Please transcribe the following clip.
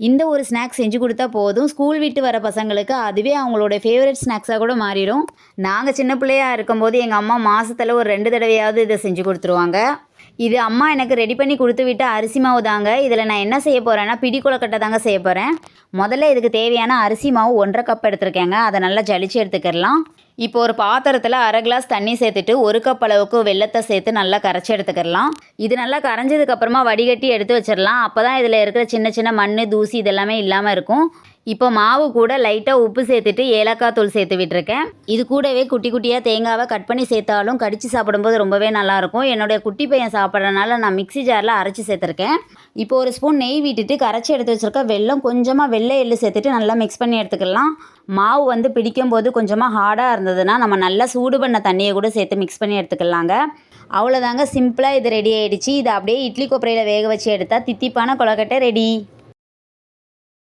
இந்த ஒரு ஸ்நாக்ஸ் செஞ்சு கொடுத்தா போதும். ஸ்கூல் விட்டு வர பசங்களுக்கு அதுவே அவங்களோட ஃபேவரட் ஸ்நாக்ஸாக கூட மாறிடும். நாங்கள் சின்ன பிள்ளையா இருக்கும்போது எங்கள் அம்மா மாதத்தில் ஒரு ரெண்டு தடவையாவது இதை செஞ்சு கொடுத்துருவாங்க. இது அம்மா எனக்கு ரெடி பண்ணி கொடுத்து விட்ட அரிசி மாவு தாங்க. இதில் நான் என்ன செய்ய போகிறேன்னா பிடி கொலக்கட்டை தாங்க செய்ய போகிறேன் முதல்ல இதுக்கு தேவையான அரிசி மாவு ஒன்றரை கப் எடுத்துருக்கேங்க. அதை நல்லா ஜலிச்சு எடுத்துக்கிடலாம். இப்போ ஒரு பாத்திரத்தில் அரை கிளாஸ் தண்ணி சேர்த்துட்டு ஒரு கப் அளவுக்கு வெள்ளத்தை சேர்த்து நல்லா கரைச்சி எடுத்துக்கிடலாம். இது நல்லா கரைஞ்சதுக்கப்புறமா வடிகட்டி எடுத்து வச்சிடலாம். அப்போ தான் இதில் இருக்கிற சின்ன சின்ன மண் தூசி இதெல்லாமே இல்லாமல் இருக்கும். இப்போ மாவு கூட லைட்டாக உப்பு சேர்த்துட்டு ஏலக்காய் தூள் சேர்த்து விட்டுருக்கேன். இது கூடவே குட்டி குட்டியாக தேங்காவை கட் பண்ணி சேர்த்தாலும் கடித்து சாப்பிடும்போது ரொம்பவே நல்லாயிருக்கும் என்னுடைய குட்டி பையன் சாப்பிட்றதுனால நான் மிக்ஸி ஜாரில் அரைச்சி சேர்த்துருக்கேன். இப்போ ஒரு ஸ்பூன் நெய் விட்டுட்டு கரைச்சி எடுத்து வச்சிருக்க வெல்லம் கொஞ்சமாக வெள்ளை எள்ளு சேர்த்துட்டு நல்லா மிக்ஸ் பண்ணி எடுத்துக்கலாம். மாவு வந்து பிடிக்கும் போது கொஞ்சமாக ஹார்டாக இருந்ததுன்னா நம்ம நல்லா சூடு பண்ண தண்ணியை கூட சேர்த்து மிக்ஸ் பண்ணி எடுத்துக்கலாங்க. அவ்வளோதாங்க சிம்பிளாக இது ரெடி ஆகிடுச்சு இதை அப்படியே இட்லி கொப்பரையில் வேக வச்சு எடுத்தால் தித்திப்பான கொலக்கட்டை ரெடி